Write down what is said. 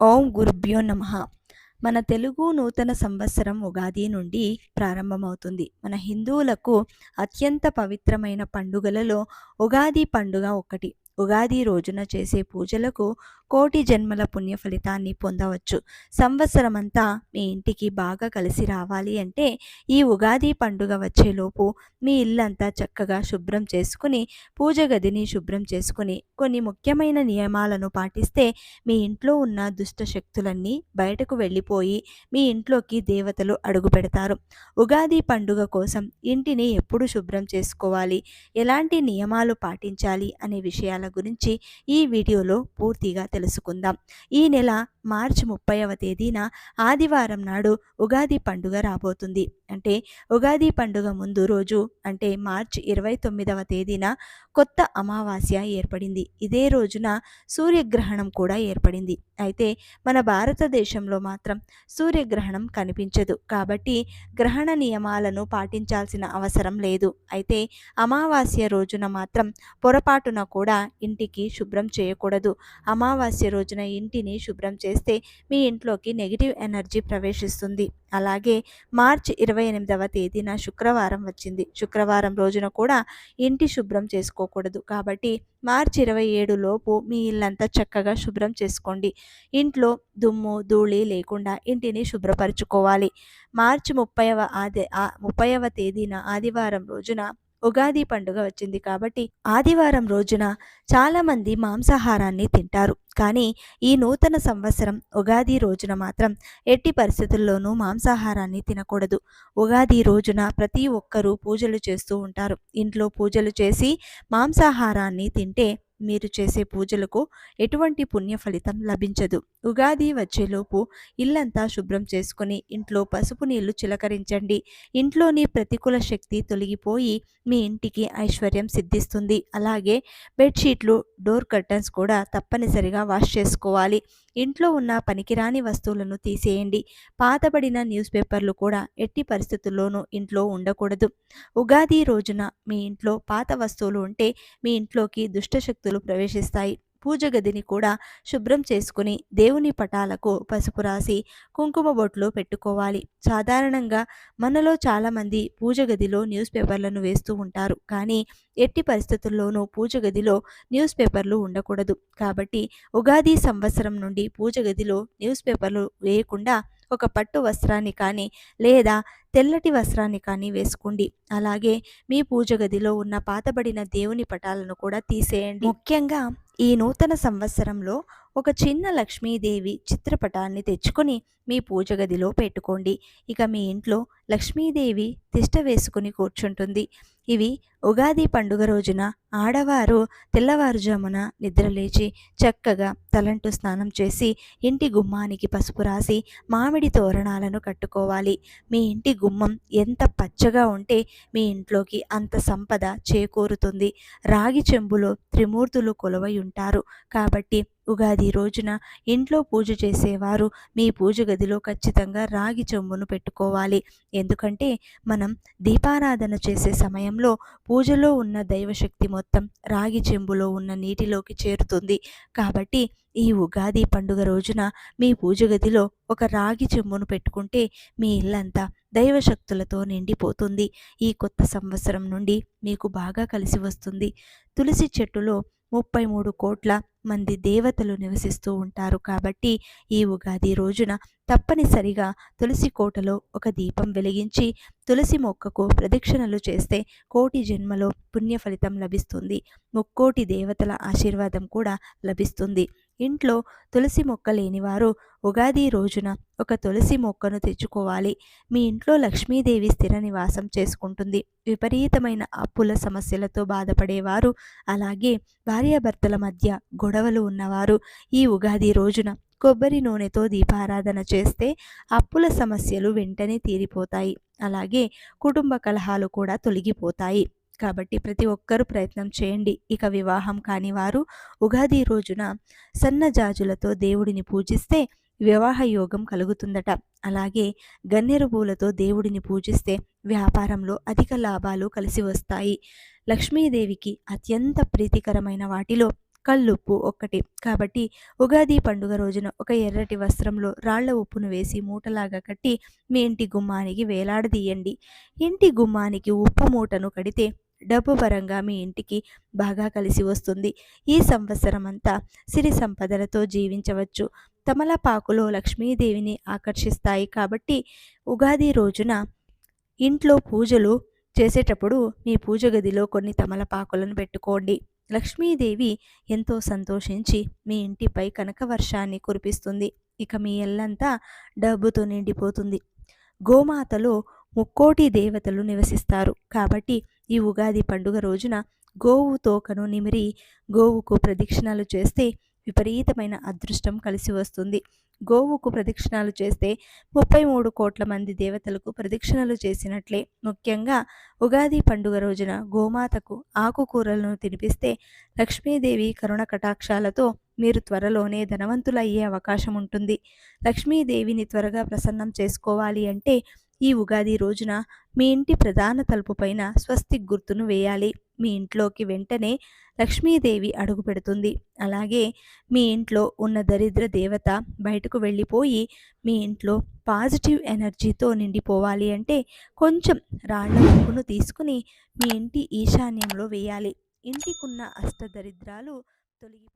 ఓం గురుభ్యో నమ. మన తెలుగు నూతన సంవత్సరం ఉగాది నుండి ప్రారంభమవుతుంది. మన హిందువులకు అత్యంత పవిత్రమైన పండుగలలో ఉగాది పండుగ ఒకటి. ఉగాది రోజున చేసే పూజలకు కోటి జన్మల పుణ్య ఫలితాన్ని పొందవచ్చు. సంవత్సరమంతా మీ ఇంటికి బాగా కలిసి రావాలి అంటే ఈ ఉగాది పండుగ వచ్చేలోపు మీ ఇల్లంతా చక్కగా శుభ్రం చేసుకుని పూజ గదిని శుభ్రం చేసుకుని కొన్ని ముఖ్యమైన నియమాలను పాటిస్తే మీ ఇంట్లో ఉన్న దుష్ట శక్తులన్నీ బయటకు వెళ్ళిపోయి మీ ఇంట్లోకి దేవతలు అడుగు పెడతారు. ఉగాది పండుగ కోసం ఇంటిని ఎప్పుడు శుభ్రం చేసుకోవాలి? ఎలాంటి నియమాలు పాటించాలి? అనే విషయాల గురించి ఈ వీడియోలో పూర్తిగా తెలుసుకుందాం. ఈ నెల మార్చి ముప్పైవ తేదీన ఆదివారం నాడు ఉగాది పండుగ రాబోతుంది. అంటే ఉగాది పండుగ ముందు రోజు అంటే మార్చి ఇరవై తొమ్మిదవ తేదీన కొత్త అమావాస్య ఏర్పడింది. ఇదే రోజున సూర్యగ్రహణం కూడా ఏర్పడింది. అయితే మన భారతదేశంలో మాత్రం సూర్యగ్రహణం కనిపించదు. కాబట్టి గ్రహణ నియమాలను పాటించాల్సిన అవసరం లేదు. అయితే అమావాస్య రోజున మాత్రం పొరపాటున కూడా ఇంటికి శుభ్రం చేయకూడదు. అమావాస్య రోజున ఇంటిని శుభ్రం చేస్తే మీ ఇంట్లోకి నెగిటివ్ ఎనర్జీ ప్రవేశిస్తుంది. అలాగే మార్చి ఇరవై ఎనిమిదవ తేదీన శుక్రవారం వచ్చింది. శుక్రవారం రోజున కూడా ఇంటి శుభ్రం చేసుకోకూడదు. కాబట్టి మార్చి ఇరవై ఏడు లోపు మీ ఇల్లంతా చక్కగా శుభ్రం చేసుకోండి. ఇంట్లో దుమ్ము ధూళి లేకుండా ఇంటిని శుభ్రపరచుకోవాలి. మార్చి ముప్పైవ ఆది ముప్పైవ తేదీన ఆదివారం రోజున ఉగాది పండుగ వచ్చింది కాబట్టి ఆదివారం రోజున చాలామంది మాంసాహారాన్ని తింటారు. కానీ ఈ నూతన సంవత్సరం ఉగాది రోజున మాత్రం ఎట్టి పరిస్థితుల్లోనూ మాంసాహారాన్ని తినకూడదు. ఉగాది రోజున ప్రతి ఒక్కరూ పూజలు చేస్తూ ఉంటారు. ఇంట్లో పూజలు చేసి మాంసాహారాన్ని తింటే మీరు చేసే పూజలకు ఎటువంటి పుణ్య ఫలితం లభించదు. ఉగాది వచ్చేలోపు ఇల్లంతా శుభ్రం చేసుకుని ఇంట్లో పసుపు నీళ్ళు చిలకరించండి. ఇంట్లోని ప్రతికూల శక్తి తొలగిపోయి మీ ఇంటికి ఐశ్వర్యం సిద్ధిస్తుంది. అలాగే బెడ్షీట్లు డోర్ కర్టన్స్ కూడా తప్పనిసరిగా వాష్ చేసుకోవాలి. ఇంట్లో ఉన్న పనికిరాని వస్తువులను తీసేయండి. పాతబడిన న్యూస్ పేపర్లు కూడా ఎట్టి పరిస్థితుల్లోనూ ఇంట్లో ఉండకూడదు. ఉగాది రోజున మీ ఇంట్లో పాత వస్తువులు ఉంటే మీ ఇంట్లోకి దుష్టశక్తులు ప్రవేశిస్తాయి. పూజ గదిని కూడా శుభ్రం చేసుకుని దేవుని పటాలకు పసుపు రాసి కుంకుమ బొట్లు పెట్టుకోవాలి. సాధారణంగా మనలో చాలామంది పూజ గదిలో న్యూస్ పేపర్లను వేస్తూ ఉంటారు. కానీ ఎట్టి పరిస్థితుల్లోనూ పూజ గదిలో న్యూస్ పేపర్లు ఉండకూడదు. కాబట్టి ఉగాది సంవత్సరం నుండి పూజ గదిలో న్యూస్ పేపర్లు వేయకుండా ఒక పట్టు వస్త్రాన్ని కానీ లేదా తెల్లటి వస్త్రాన్ని కానీ వేసుకోండి. అలాగే మీ పూజ గదిలో ఉన్న పాతబడిన దేవుని పటాలను కూడా తీసేయండి. ముఖ్యంగా ఈ నూతన సంవత్సరంలో ఒక చిన్న లక్ష్మీదేవి చిత్రపటాన్ని తెచ్చుకొని మీ పూజ గదిలో పెట్టుకోండి. ఇక మీ ఇంట్లో లక్ష్మీదేవి తిష్ట వేసుకుని కూర్చుంటుంది. ఇవి ఉగాది పండుగ రోజున ఆడవారు తెల్లవారుజామున నిద్రలేచి చక్కగా తలంటు స్నానం చేసి ఇంటి గుమ్మానికి పసుపు రాసి మామిడి తోరణాలను కట్టుకోవాలి. మీ ఇంటి గుమ్మం ఎంత పచ్చగా ఉంటే మీ ఇంట్లోకి అంత సంపద చేకూరుతుంది. రాగి చెంబులో త్రిమూర్తులు కొలువై ఉంటారు. కాబట్టి ఉగాది రోజున ఇంట్లో పూజ చేసేవారు మీ పూజ గదిలో ఖచ్చితంగా రాగి చెంబును పెట్టుకోవాలి. ఎందుకంటే మనం దీపారాధన చేసే సమయంలో పూజలో ఉన్న దైవశక్తి మొత్తం రాగి చెంబులో ఉన్న నీటిలోకి చేరుతుంది. కాబట్టి ఈ ఉగాది పండుగ రోజున మీ పూజ గదిలో ఒక రాగి చెంబును పెట్టుకుంటే మీ ఇల్లంతా దైవశక్తులతో నిండిపోతుంది. ఈ కొత్త సంవత్సరం నుండి మీకు బాగా కలిసి వస్తుంది. తులసి చెట్టులో ముప్పై మూడు కోట్ల మంది దేవతలు నివసిస్తూ ఉంటారు. కాబట్టి ఈ ఉగాది రోజున తప్పనిసరిగా తులసి కోటలో ఒక దీపం వెలిగించి తులసి మొక్కకు ప్రదక్షిణలు చేస్తే కోటి జన్మలో పుణ్య ఫలితం లభిస్తుంది. ముక్కోటి దేవతల ఆశీర్వాదం కూడా లభిస్తుంది. ఇంట్లో తులసి మొక్క లేనివారు ఉగాది రోజున ఒక తులసి మొక్కను తెచ్చుకోవాలి. మీ ఇంట్లో లక్ష్మీదేవి స్థిర నివాసం చేసుకుంటుంది. విపరీతమైన అప్పుల సమస్యలతో బాధపడేవారు. అలాగే భార్యాభర్తల మధ్య గొడవలు ఉన్నవారు ఈ ఉగాది రోజున కొబ్బరి నూనెతో దీపారాధన చేస్తే అప్పుల సమస్యలు వెంటనే తీరిపోతాయి. అలాగే కుటుంబ కలహాలు కూడా తొలగిపోతాయి. కాబట్టి ప్రతి ఒక్కరూ ప్రయత్నం చేయండి. ఇక వివాహం కాని వారు ఉగాది రోజున సన్నజాజులతో దేవుడిని పూజిస్తే వివాహ యోగం కలుగుతుందట. అలాగే గన్నేరు పూలతో దేవుడిని పూజిస్తే వ్యాపారంలో అధిక లాభాలు కలిసి వస్తాయి. లక్ష్మీదేవికి అత్యంత ప్రీతికరమైన వాటిలో కల్లుప్పు ఒక్కటి. కాబట్టి ఉగాది పండుగ రోజున ఒక ఎర్రటి వస్త్రంలో రాళ్ళ ఉప్పును వేసి మూటలాగా కట్టి మీ ఇంటి గుమ్మానికి వేలాడదీయండి. ఇంటి గుమ్మానికి ఉప్పు మూటను కడితే డబ్బు పరంగా మీ ఇంటికి బాగా కలిసి వస్తుంది. ఈ సంవత్సరం అంతా సిరి సంపదలతో జీవించవచ్చు. తమలపాకులో లక్ష్మీదేవిని ఆకర్షిస్తాయి కాబట్టి ఉగాది రోజున ఇంట్లో పూజలు చేసేటప్పుడు మీ పూజ గదిలో కొన్ని తమలపాకులను పెట్టుకోండి. లక్ష్మీదేవి ఎంతో సంతోషించి మీ ఇంటిపై కనక వర్షాన్ని కురిపిస్తుంది. ఇక మీ ఎల్లంతా డబ్బుతో నిండిపోతుంది. గోమాతలో ముక్కోటి దేవతలు నివసిస్తారు. కాబట్టి ఈ ఉగాది పండుగ రోజున గోవు తోకను నిమిరి గోవుకు ప్రదక్షిణాలు చేస్తే విపరీతమైన అదృష్టం కలిసి వస్తుంది. గోవుకు ప్రదక్షిణాలు చేస్తే ముప్పై మూడు కోట్ల మంది దేవతలకు ప్రదక్షిణలు చేసినట్లే. ముఖ్యంగా ఉగాది పండుగ రోజున గోమాతకు ఆకుకూరలను తినిపిస్తే లక్ష్మీదేవి కరుణ కటాక్షాలతో మీరు త్వరలోనే ధనవంతులయ్యే అవకాశం ఉంటుంది. లక్ష్మీదేవిని త్వరగా ప్రసన్నం చేసుకోవాలి అంటే ఈ ఉగాది రోజున మీ ఇంటి ప్రధాన తలుపు పైన స్వస్తిక్ గుర్తును వేయాలి. మీ ఇంట్లోకి వెంటనే లక్ష్మీదేవి అడుగు పెడుతుంది. అలాగే మీ ఇంట్లో ఉన్న దరిద్ర దేవత బయటకు వెళ్ళిపోయి మీ ఇంట్లో పాజిటివ్ ఎనర్జీతో నిండిపోవాలి అంటే కొంచెం రాళ్ళ ముగ్గును తీసుకుని మీ ఇంటి ఈశాన్యంలో వేయాలి. ఇంటికున్న అష్టదరిద్రాలు తొలగిపో